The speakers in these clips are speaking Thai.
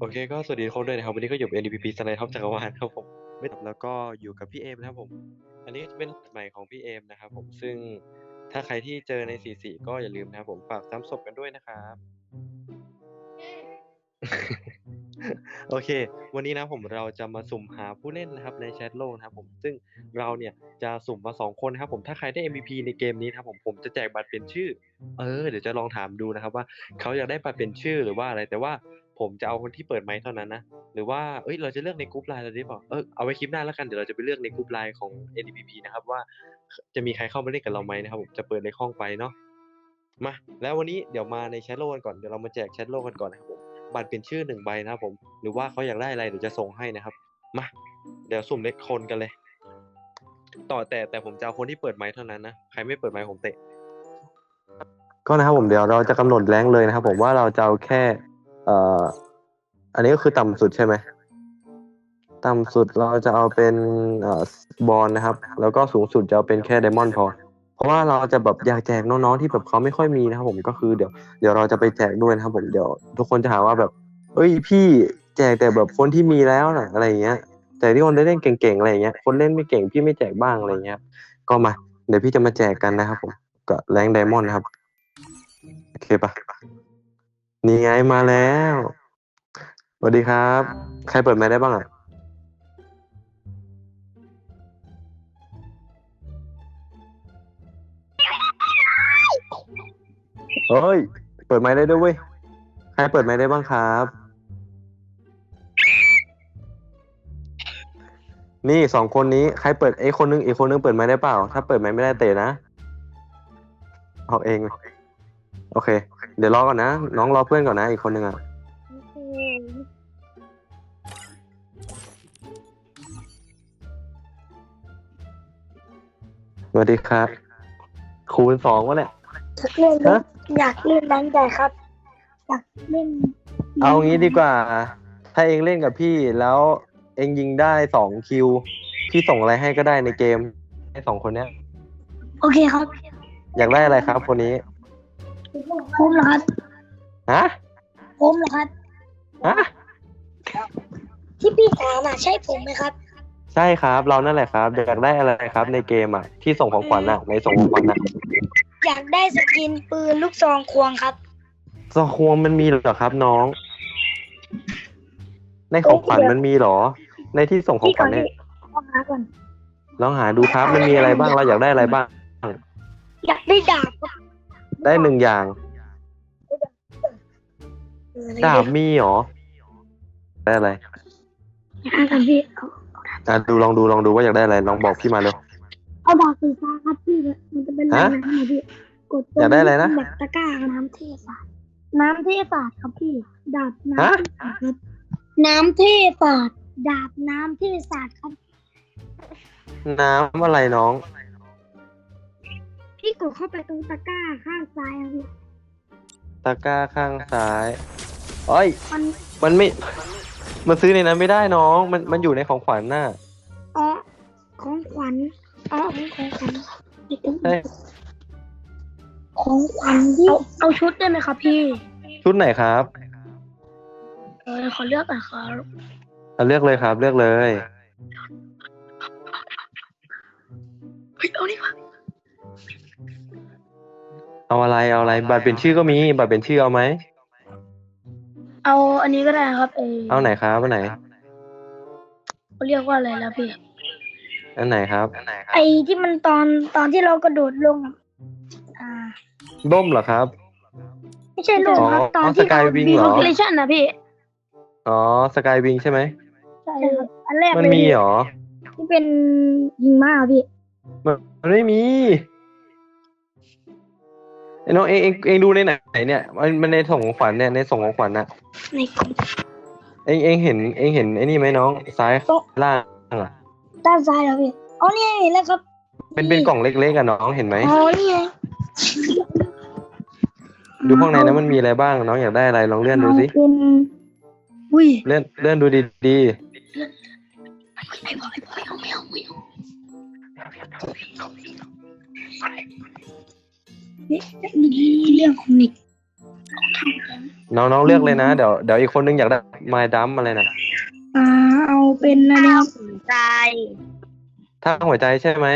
โอเคก็สวัสดีทุกคนด้วยนะครับ วันนี้ก็อยู่กับ NDPP สไลด์ท็อปจักรวาลครับผมไม่ตบแล้วก็อยู่กับพี่เอมนะครับผม อันนี้ก็จะเป็นใหม่ของพี่เอมนะครับผมซึ่งถ้าใครที่เจอใน 44 ก็อย่าลืมนะครับผมฝากซ้ำศพกันด้วยนะครับ โอเค วันนี้นะผมเราจะมาสุ่มหาผู้เล่นนะครับในแชทโลกนะครับผมซึ่งเราเนี่ยจะสุ่มมาสองคนนะครับผมถ้าใครได้ MVP ในเกมนี้นะครับผมผมจะแจกบัตรเป็นชื่อ เออเดี๋ยวจะลองถามดูนะครับว่าเขาอยากได้บัตรเป็นชื่อหรือว่าอะไรแต่ว่า ผมจะเอาคนที่เปิดไมค์เท่านั้นนะ หรือว่าเอ้ยเราจะเลือกในกรุ๊ปไลน์เราได้เปล่าเออเอาไว้คลิปหน้าแล้วกันเดี๋ยวเราจะไปเลือกในกรุ๊ปไลน์ของ NDPP นะครับว่าจะมีใครเข้ามาเล่นกับเราไหมนะครับผมจะเปิดในห้องไปเนาะมาแล้ววันนี้เดี๋ยวมาในแชทโลกกันก่อนเดี๋ยวเรามาแจกแชทโลกกันก่อนนะครับผมบัตรเป็นชื่อหนึ่งใบนะครับผมหรือว่าเขาอยากได้อะไรเดี๋ยวจะส่งให้นะครับมาเดี๋ยวสุ่มเล็กคนกันเลย ต่อแต่แต่ผมจะเอาคนที่เปิดไมค์เท่านั้นนะใครไม่เปิดไมค์ผมเตะก็นะครับผมเดี๋ยวเราจะกำหนดแรงเลยนะครับผมว่าเราจะเอาแค่ เอ่อ อันนี้ก็คือต่ำสุดใช่ไหมต่ำสุดเราจะเอาเป็นเอ่อบอลนะครับ แล้วก็สูงสุดจะเอาเป็นแค่ไดมอนด์พอ เพราะว่าเราจะแบบอยากแจกน้องๆที่แบบเขาไม่ค่อยมีนะครับผมก็คือเดี๋ยวเดี๋ยวเราจะไปแจกด้วยนะครับผมเดี๋ยวทุกคนจะหาว่าแบบ เอ้ยพี่แจกแต่แบบคนที่มีแล้วนะอะไรอย่างเงี้ยแต่ที่คนได้เล่นเก่งๆอะไรอย่างเงี้ยคนเล่นไม่เก่งพี่ไม่แจกบ้างอะไรเงี้ยก็มาเดี๋ยวพี่จะมาแจกกันนะครับผมกับแรงไดมอนด์นะครับโอเคปะ นี่ไงมาแล้วสวัสดีครับ ใครเปิดไมค์ได้บ้างอะเฮ้ย เปิดไมค์ได้ด้วยเว้ย ใครเปิดไมค์ได้บ้างครับ นี่สองคนนี้ใครเปิดไอ้คนนึงอีกคนนึงเปิดไมค์ได้เปล่า ถ้าเปิดไมค์ไม่ได้เตะนะออกเอง โอเค เดี๋ยวรอก่อนนะ น้องรอเพื่อนก่อนนะอีกคนนึงอะสวัสดีครับคูณสองวะเนี่ย เล่นฮะ อยากเล่นแบงค์ใหญ่ครับ อยากเล่นเอางี้ดีกว่า ถ้าเองเล่นกับพี่แล้วเองยิงได้สองคิว พี่ส่งอะไรให้ก็ได้ในเกมให้สองคนเนี้ย โอเคครับ อยากได้อะไรครับคนนี้ ผมเหรอครับฮะผมเหรอครับ ฮะที่พี่ถามอะใช่ผมไหมครับ ใช่ครับ เรานั่นแหละครับอยากได้อะไรครับในเกมอะที่ส่งของขวัญอะในส่งของขวัญอะอยากได้สกินปืนลูกซองควงครับ ซองควงมันมีเหรอครับน้อง ในของขวัญมันมีเหรอ ในที่ส่งของพี่ขก่วัอญนเนี่ยพี่ลองหาก่อนลองหาดูครับมันมีอะไรบ้างเราอยากได้อะไรบ้าง อยากได้ดาบครับ ได้หนึ่งอย่างเออดาบมีเหรอ ได้อะไรหากันพี่เอาอะดูลองดูลองดูว่าอยากได้อะไร ลองบอกพี่มาเร็ว เอาดาบสีฟ้าครับพี่มันจะเป็นฮะน้ำนะพี่กดตรงอยากได้อะไรนะ แบบตะกร้าน้ำเทศาสตร์น้ำเทศาสตร์ครับพี่ ดาบน้ำฮะเทศาสตร์ครับน้ำเทศาสตร์ดาบน้ำเทศาสตร์ครับ น้ำอะไรน้อง พี่กดเข้าไปตรงตะกร้าข้างซ้ายอะพี่ตะกร้าข้างซ้ายเอ้ย มันมันไม่ มันซื้อในนั้นไม่ได้น้อง มันมันอยู่ในของขวัญน่ะ อ๋อของขวัญอ๋อของขวัญใช่ ของขวัญที่เอาเอาชุดได้ไหมครับพี่ ชุดไหนครับเออขอเลือกหน่อยครับ อะเลือกเลยครับ เลือกเลย เฮ้ยเอานี่มา เอาอะไรเอาอะไร บัตรเป็นชื่อก็มี บัตรเป็นชื่อเอาไหม เอาอันนี้ก็ได้ครับเออเอาไหนครับอันไหนเขาเรียกว่าอะไรแล้วพี่ อันไหนครับ ไอ้ที่มันตอนตอนที่เรากระโดดลงอะอ่าร่มเหรอครับ ไม่ใช่ลงครับอ๋อตอนที่สกายวิงเหรอคอมพิเลชันนะพี่อ๋อสกายวิงใช่ไหม ใช่ครับอันแรกมันเลยมีเหรอ ที่เป็นหิมะอะพี่ มันมันไม่มีไอ้ น้องเองเองเองดูในไหนเนี่ย มันมันในส่งของขวัญเนี่ยในส่งของขวัญน่ะในกล่องเองเองเห็นเองเห็นไอ้นี่ไหมน้องซ้ายล่างอะด้านซ้ายแล้วพี่อ๋อนี่ไงเห็นแล้วครับเป็นเป็นกล่องเล็กๆอะน้องเห็นไหมอ๋อนี่ไงดูข้างในนั้นมันมีอะไรบ้างน้องอยากได้อะไรลองเลื่อนดูสิเป็นอุ้ยเลื่อนเลื่อนดูดีดี เอาไม่เอาไม่เอานี่นี่เรื่องของนิกๆน้องน้องเลือกเลยนะ เดี๋ยวเดี๋ยวอีกคนนึงอยากได้ไม้ดัมอะไรนะอ่าเอาเป็นอะไรครับใจ ถ้าหัวใจใช่ไหม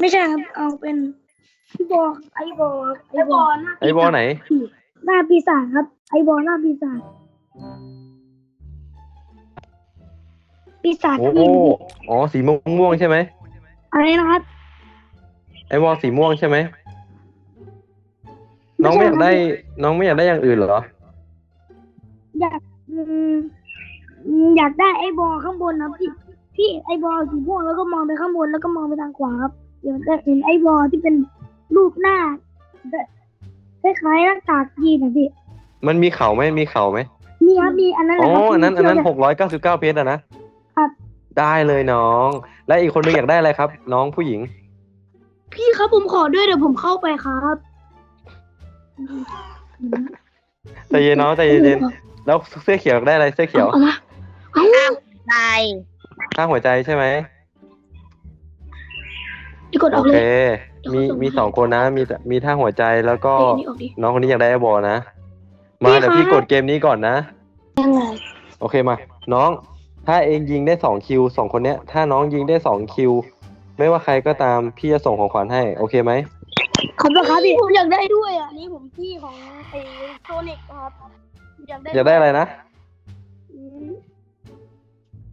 ไม่ใช่ครับ เอาเป็นพี่บอไอบอไอบอหน้าไอ้บอลไหน หน้าปีศาจครับ ไอบอหน้าปีศาจปีศาจโอ้ควีนอ๋อสีม่วงม่วงใช่ไหมอะไรนะครับ ไอ้บอลสีม่วงใช่ไหม น้องไม่อยากได้ น้องไม่อยากได้อย่างอื่นเหรอ อยากอืมอืมอยากได้ไอบอข้างบนครับพี่พี่ไอบอสีม่วงแล้วก็มองไปข้างบนแล้วก็มองไปทางขวาครับอยากได้เห็นไอบอที่เป็นรูปหน้าคล้ายๆหน้ากากยีนนะพี่มันมีเขาไหมมีเขาไหมมีครับมีอันนั้นแหอ๋อละครับอันนั้นอันนั้นที่หกร้อยเก้าสิบเก้าเพชรอะนะครับ ได้เลยน้อง และอีกคนนึงอยากได้อะไรครับ น้องผู้หญิง พี่ครับผมขอด้วยเดี๋ยวผมเข้าไปครับ ใจเย็นน้องใจเย็นๆแล้วเสื้อเขียวอยากได้อะไรเสื้อเขียวเอามาเอาใจข้างหัวใจใช่ไหมพี่กดอโออกเคเลยมีมีสองคนนะ มีมีท่าหัวใจแล้วก็เอานี่ออกดิน้องคนนี้อยากได้ไอ้บอลนะ มาพี่เดี๋ยวคะ พี่กดเกมนี้ก่อนนะ ยังไงโอเคมา น้อง ถ้าเองยิงได้สองคิวสองคนเนี้ย ถ้าน้องยิงได้สองคิว ไม่ว่าใครก็ตามพี่จะส่งของขวัญให้ โอเคไหม ขอบคุณครับพี่ผมอยากได้ด้วยอะนี่ผมพี่ของไอโซนิกครับ อยากได้อยากได้อะไรนะ อืม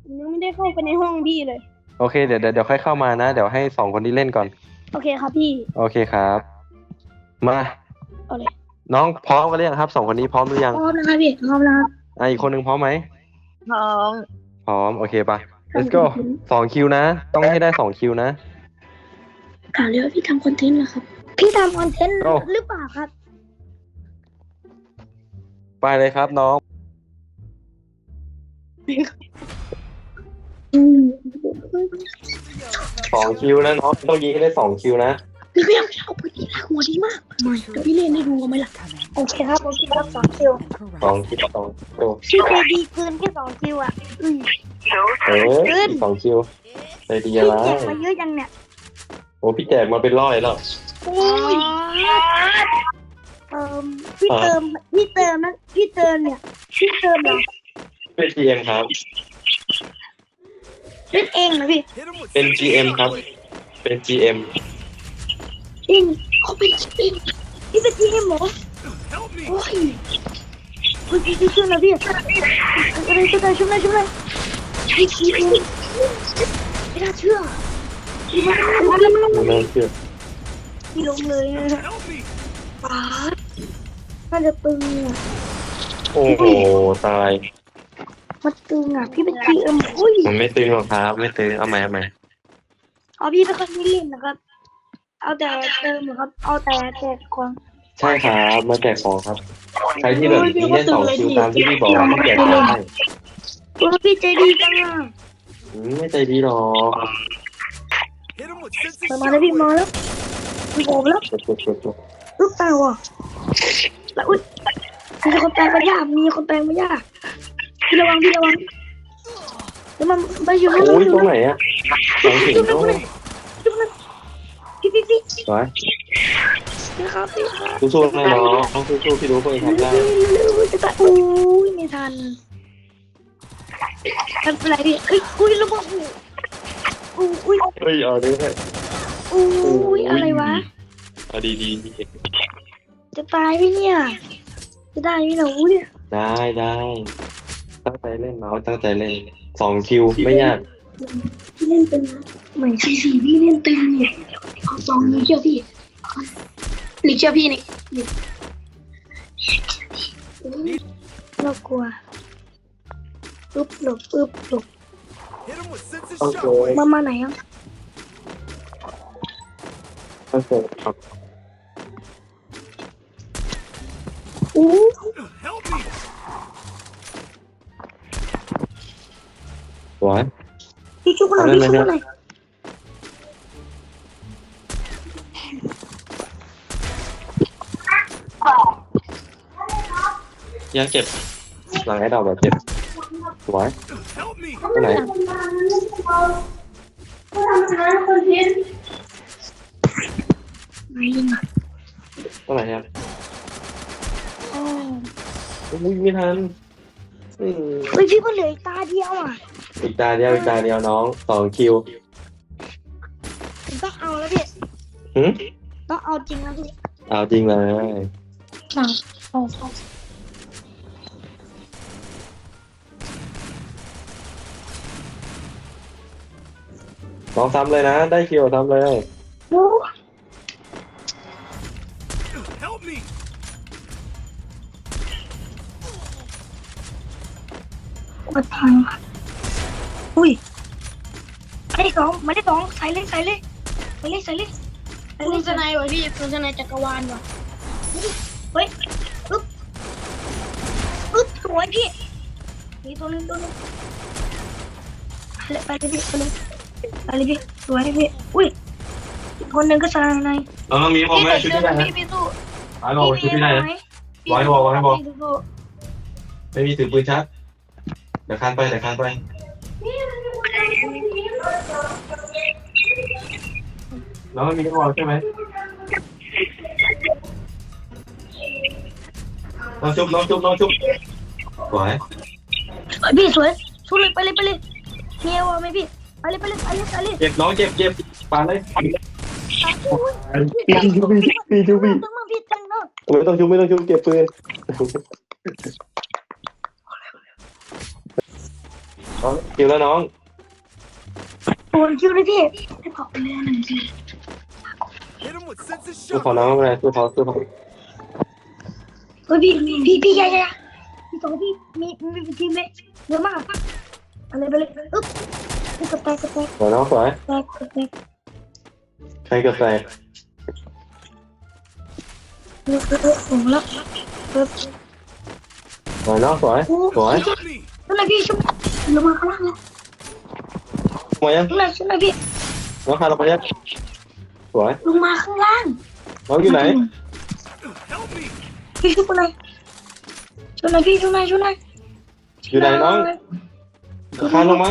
ผมยังไม่ได้เข้าไปในห้องพี่เลย โอเคเดี๋ยวเดี๋ยวเดี๋ยวค่อยเข้ามานะ เดี๋ยวให้สองคนนี้เล่นก่อน โอเคครับพี่ โอเคครับ มาเอาเลย น้องพร้อมกันหรือยังครับสองคนนี้พร้อมหรือยังพร้อมนะครับพี่พร้อมนะครับอะอีกคนหนึ่งพร้อมไหมท้องพร้อมโอเคปะ let's go สองคิวนะ ต้องให้ได้สองคิวนะถามเลยว่าพี่ทำคอนเทนต์เหรอครับ พี่ทำคอนเทนต์โอ้ หรือเปล่าครับ ไปเลยครับน้อง อืมสองคิวนะน้องต้องยิงให้ได้สองคิวนะ พี่ก็ยังไม่เอาปืนที่ลากหัวดีมากไม่เดี๋ยวพี่เล่นให้ดูกันไหมล่ะ โอเคครับโอเคครับสองคิวสองคิวสองคิวพี่ใจดีเกินแค่สองคิวอะอืม เออสองคิวใจดีพี่อะไรเก็บมาเยอะยังเนี่ย โอ้พี่แจกมาเป็นร้อยแล้ว โอ้ยเติมพี่เติมพี่เติมนั้นพี่เติมเนี่ยพี่เติมเหรอเป็น GM ครับ เล่นเองนะพี่เป็น GM ครับ เป็น GM จริงเขาเป็นจริงพี่เป็นจริงเหรอโอ้ยคุณพี่พี่ช่วยหนะพี่อะไรช่วยหน่อยช่วยหน่อยช่วยหน่อยใช่จริงไม่น่าเชื่อพี่มันมันมันไม่น่าเชื่อ พี่ลงเลยนะป๊าดน่าจะตึงอะโอ้โหตาย มันตึงอะ พี่เป็นจีเอ็มอุ้ยมันไม่ตึงหรอกครับ ไม่ตึงเอาใหม่เอาใหม่อ๋อพี่เป็นคนไม่เล่นนะครับ เอาแต่เติมเหรอครับ เอาแต่แจกของใช่ครับมาแจกของครับ ใครที่แบบยิงได้สองคิวตามที่พี่บอกพี่แจกของให้โอ้พี่ใจดีจังอะอืมไม่ใจดีหรอกมามาแล้วพี่มาแล้ว พี่โอบแล้วกดกดกดกดลูกตาว่ะแล้วอุ้ยมีคนแปลงมายากมีคนแปลงมายากพี่ระวังพี่ระวังแล้วมันไปอยู่ข้างโอ้ยตรงนไหนอะสองถึงตรงไหนพี่พี่พี่สวยพี่ครับพี่ครับสู้ๆนะน้องสู้ๆพี่รู้ว่าเองทำได้เร็วๆจะตายอุ้ยไม่ทันทำอะไรพี่เฮ้ยอุ้ยระวังอุ้ยอุ้ยเฮ้ยเอาด้วย อุ้ยอะไรวะเอาดีดีดีจะตายไหมเนี่ย จะได้ไหมเนี่ยอุ้ยได้ได้ตั้งใจเล่นเมาส์ตั้งใจเล่นสองคิวไม่ยากพี่เล่นเป็นนะไม่ใช่สิพี่เล่นเป็นเนี่ยเอาสองนี้เชื่อพี่หรือเชื่อพี่นี่นี่น่ากลัวปึ๊บหลบปึ๊บหลบโอเคมามาไหนอะ โอเคครับอู้สวยพี่ชุบหน่อยพี่ชุบ หน่อยยังเจ็บหลังไอ้ดอกแบบเจ็บสวยตรงไหนไหนอะตรงไหนครับอ๋ออุ้ยไม่ทันอืมเฮ้ยพี่มันเหลืออีกตาเดียวอะอีกตาเดียวอีกตาเดียวน้องสองคิวผมต้องเอาแล้วพี่หืมต้องเอาจริงแล้วพี่เอาจริงเลยหนังโอ้โหน้องซ้ำเลยนะ ได้คิวซ้ำเลย Help กดพังค่ะอุ้ยไม่ได้สองไม่ได้สองใส่เลยใส่เลยใส่เลยใส่เลยใส่คุเลณยสนายว่ะพี่คุณสนายจักรวาลว่ะเฮ้ยอึ๊บอึ๊บสวยพี่มีตัวนึงตัวนึงไปเลยไปเลยพี่ไปเลยไปเลยพี่สวยพี่อุ้ยอีกคนหนึ่งก็ใส่ในน้องมีผมพี่ไหมใส่ชุดเสื้อที่ไหนนะพี่พี่สู้ไอ้บอกชุดที่ไหนไหมไว้บอกไว้บอก พี่สู้ไม่มีถือปืนชัดเดี๋ยวคานไปเดี๋ยวคานไปน้องมีกระบอกใช่ไหมน้องชุบน้องชุบน้องชุบสวยสวยพี่สวยสู้เลยไปเลยไปเลยเงี้ยวไหมพี่ไปเลยไปเลยไปเลยไปเลยเจ็บน้องเจ็บเจ็บปาเลยอุ้ยปีชุบปีปีชุบปีต้องมาพี่จังเนาะไม่ต้องชุบไม่ต้องชุบเก็บปืน น้องคิวแล้วน้องโดนคิวเลยพี่ให้ขอบไปเลยหนึ่งที Hit him with sense of สู้ shock. เขาน้องไม่เป็นไรสู้เขาสู้เขาเฮ้ยพี่พี่พี่ใหญ่ใหญ่พี่สองพี่มีมีมีทีมเลยเยอะมากไปเลยไปเลยอึ๊บกระแตกกระแตกสวยน้องสวยแตกกระแตกใครเกิดใส่เออเออเออผมแล้วเออสวยน้องสวยโอ้สวย Help me! ช่วยหน่อยพี่ช่วย ลงมาข้างล่างเลยมายังช่วยหน่อยช่วยหน่อยพี่น้องคาราไปยังสวยลงมาข้างล่างน้องอยู่ไหน Help me! พี่ช่วยหน่อยช่วยหน่อยพี่ช่วยหน่อยช่วยหน่อยอยู่ไหนน้องคานลงมา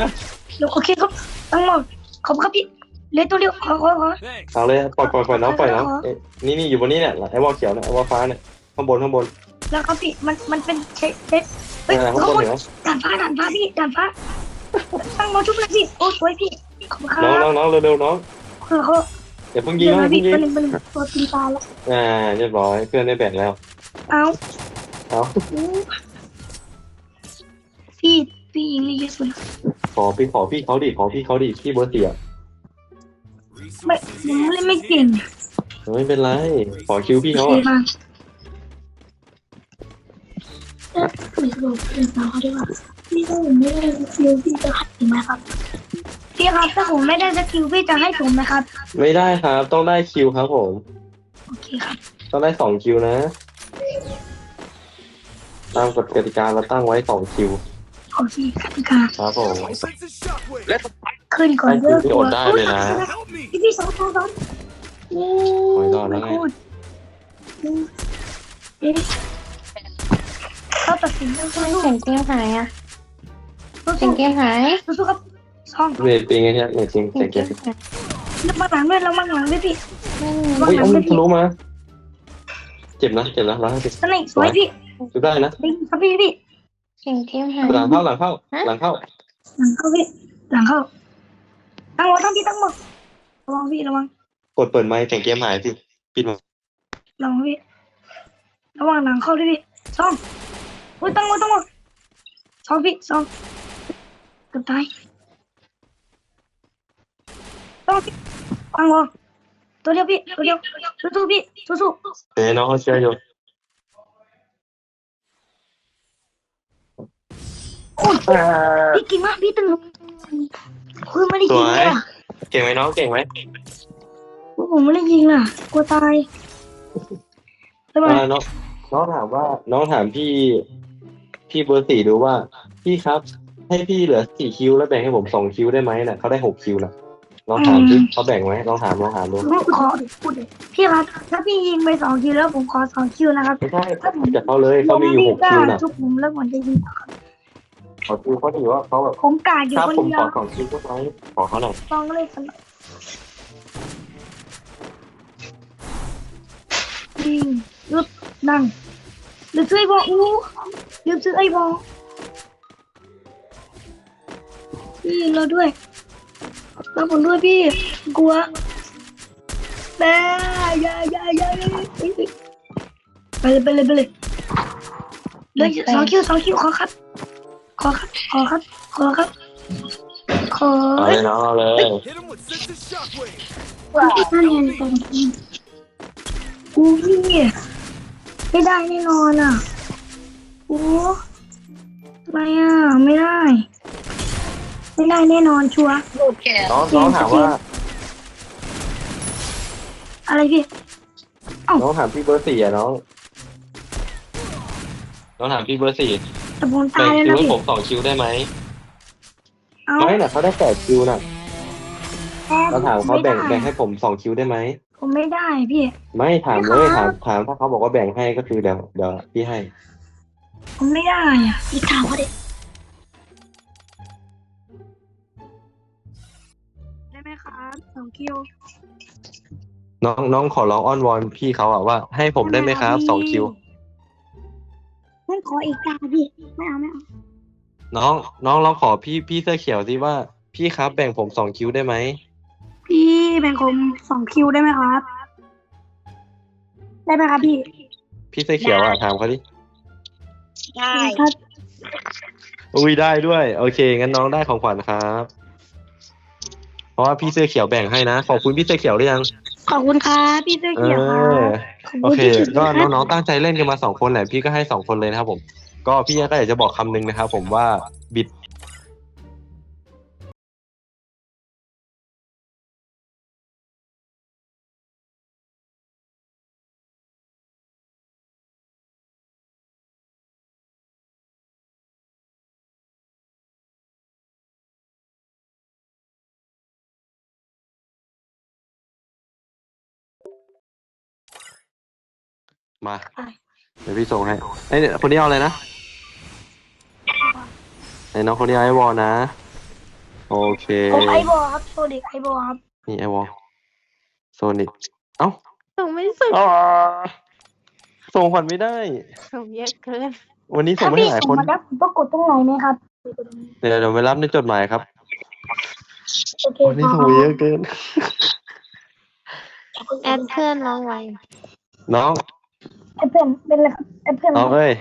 เดี๋ยวโอเคครับตั้งหมดขอบคุณครับพี่เหลยตัวเดียวขอขอขอ Thanks. เอาเลยปล่อยปล่อยปล่อยน้องปล่อยน้องเอ๊ะนี่นี่อยู่บนนี้เนี่ยไอ้วอลเขียวเนี่ยไอ้วอลฟ้าเนี่ยข้างบนข้างบนแล้วครับพี่มันมันเป็นเช็ด เช็ดเฮ้ยอะไรข้างข้างบบนนเหรอด่านฟ้าด่านฟ้าพี่ด่านฟ้าตั้งมาชุบเลยพี่โอ้สวยพี่ขอบคุณครัน้องน้อบงน้องเร็วๆน้องขอบคุณอย่าเพิ่งยิเดี๋งยวนะนะเพิ่พี่งยิงเป็นเป็นตัวตีตาแล้วอ่าเรียบร้อยเพื่อนได้แบ่งแล้วเอาเอาพี่พี่ยิงนี่เยอะสุดแล้วขอพี่ขอพี่เขาดิขอพี่เขาดิพี่เบอร์เสียไม่ผมเล่นไม่เก่งไม่เป็นไรขอคิวพี่โอเขาเคอะมา คุยกับเพื่อนเราเขาด้วยว่าพี่ถ้าผมไม่ได้สกิลพี่จะให้ผมไหมครับพี่ครับถ้าผมไม่ได้สกิลพี่จะให้ผมไหมครับ ไม่ได้ครับ ต้องได้คิวครับผม โอเคครับต้องได้สองคิวนะ ตามกฎกติกาเราตั้งไว้สองคิว โอเคกติกาครับผม Sense of shockwave. ขึ้นก่อนได้คิวที่อดได้เลยนะ Help me! พี่พี่สองสองสองโอ้โอ้ยรอดแล้วไงโคตรเอ๊ะ เขาตัดสินแล้วใช่ไหมลูกเสียงเกมหายอะสู้เสียงเกมหายๆสู้ๆครับสองเมย์เป็นไงเนี่ยเมย์จริงเสียเจ๋งงเกเจ๋งมหายแล้วมาหลังด้วยแล้วมาหลังด้วยพี่ไม่เฮ้ยเอามันทะลุมา เจ็บนะเจ็บนะร้อยห้าสิบสนิทสวยพี่จุดได้นะดีครับพี่พี่เสียงเกมหายหลังเข้าหลังเข้าหลังเข้าหลังเข้าพี่หลังเข้าตั้งหัวตั้งพี่ตั้งหมดระวังพี่ระวังกดเปิดไมค์แต่งเกมหายสิปิดมาระวังพี่ระวังหลังเข้าด้วยพี่สอง อุ้ยตั้งหมดตั้งหมดสองพี่สองเกือบตายต้องพี่ตั้งหัวตัวเดียวพี่ตัวเดียวสู้ๆพี่สู้ๆเอ้ยน้องเขาเชียร์อยู่โอ้ยพี่เก่งมากพี่ตึงคือไม่ได้ยิงเลยอะเก่งไหมน้องเก่งไหมผมไม่ได้ยิงอะกลัวตายทำไมอ่าน้องน้องถามว่า น้องถามพี่ พี่เบอร์สี่ดูว่า พี่ครับ ให้พี่เหลือสี่คิวแล้วแบ่งให้ผมสองคิวได้ไหมน่ะเขาได้หกคิวน่ะน้องถามสิเขาแบ่งไหมน้องถามน้องถามดูผมขอพูดเลยพี่ครับถ้าพี่ยิงไปสองคิวแล้วผมขอสองคิวนะครับไม่ใช่จากเขาเลยเขามีอยู่หกคิวน่ะทุกผมแล้วผมจะยิงขอคิวเขาถือว่าเขาแบบผมกาดอยู่ครับคนผมเดีขยอวสองคิวได้ไหมขอเขาหน่อยต้องเลยสนุกยิงยุดนั่ง หรือช่วยบอกอู้ลืมซื้อไอ้บอลพี่เราด้วยเราผมด้วยพี่ กลัวแม่อย่าอย่าอย่าอย่าไปเลยไปเลยไปเลยเหลยสองคิวสองคิวขอครับ ขอครับ ขอครับ ขอครับ ขอเอาเลยน้องเอาเลย Hit him with sensitive shockwave. นั่นไงตรงนี้กูพี่ ไม่ได้แน่นอนอะ โอ้ทำไมอะ ไม่ได้ ไม่ได้แน่นอนชัวร์ โอเคน้องน้องถามว่าอะไรพี่ น้องถามพี่เบอร์สี่อะน้องน้องถามพี่เบอร์สี่แต่ผมแบ่ตางยแล้วคิวนะให้พี่ ผมสองคิวได้ไหมเอาไม่น่ะเขาได้แปดคิวน่ะแพ้เราถามเขาแบ่งไม่ได้แบ่งให้ผมสองคิวได้ไหม ผมไม่ได้พี่ ไม่ถามไม่เลยครัถามบถามถ้าเขาบอกว่าแบ่งให้ก็คือเดี๋ยวเดี๋ยวพี่ให้ ผมไม่ได้อะพี่ถามเขาดิได้ไหมครับสองคิวน้องน้องขอร้องอ้อนวอนพี่เขาอะว่าให้ผมได้ไหมครับสองคิวงั้นขออีกตาพี่ไม่เอาไม่เอาน้องน้องลองขอพี่พี่เสื้อเขียวสิว่า พี่ครับแบ่งผมสองคิวได้ไหมพี่ แบ่งผมสองคิวได้ไหมครับ ได้ไหมครับพี่พี่เสื้อเขียวอะถามเขาดิ ได้ครับอุ้ยได้ด้วย โอเค งั้นน้องได้ของขวัญครับ เพราะว่าพี่เสื้อเขียวแบ่งให้นะ ขอบคุณพี่เสื้อเขียวหรือยัง ขอบคุณครับพี่เสื้อเอเขียวครัอบขอบโอคุณเค ที่สุดก็ครับ น้องๆตั้งใจเล่นกันมาสองคนแหละพี่ก็ให้สองคนเลยนะครับผม ก็พี่ก็อยากจะบอกคำหนึงนะครับผมว่าบิด มา เดี๋ยวพี่ส่งให้ไอ้ยเนี่ยคนนี้เอาอะไรนะไอ้น้องคนนี้เอาไอวอลนะ โอเค ผมไอบอลครับโซเด็กไอบอลครับนี่ไอวอลโซนิกเอ้าส่งไม่ส่งอ๋อส่งขวัญไม่ได้ ส่งเยอะเกินวันนี้ส่ถ้างไม่พี่หลายส่งคนมาแล้วผมต้องกดตรงไหนไหมครับเดี๋ยวเดี๋ยวไปรับในจดหมายครับ โอเควันนี้คส่รังบเยอะเกิน แอดเพื่อนน้องไว้น้อง ไอเพื่อนเป็นอะไรครับไอเพื่อนน้องเอ้ย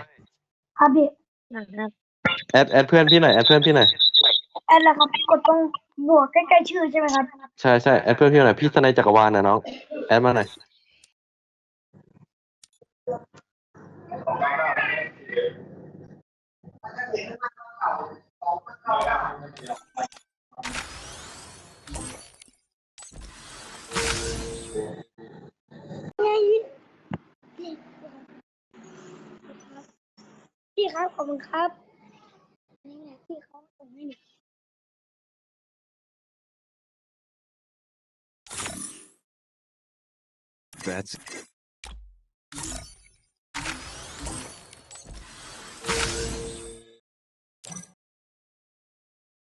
ครับพี่นะครับแอดแอดเพื่อนพี่หน่อยแอดเพื่อนพี่หน่อยแอดแล้วครับกดตรงบวกใกล้ๆชื่อใช่ไหมครับใช่ใช่แอดเพื่อนพี่หน่อยพี่สนายจักรวาลนะน้องแอดมาหน่อย อบคุณครับนี่ไงพี่เขาส่งให้หนู That's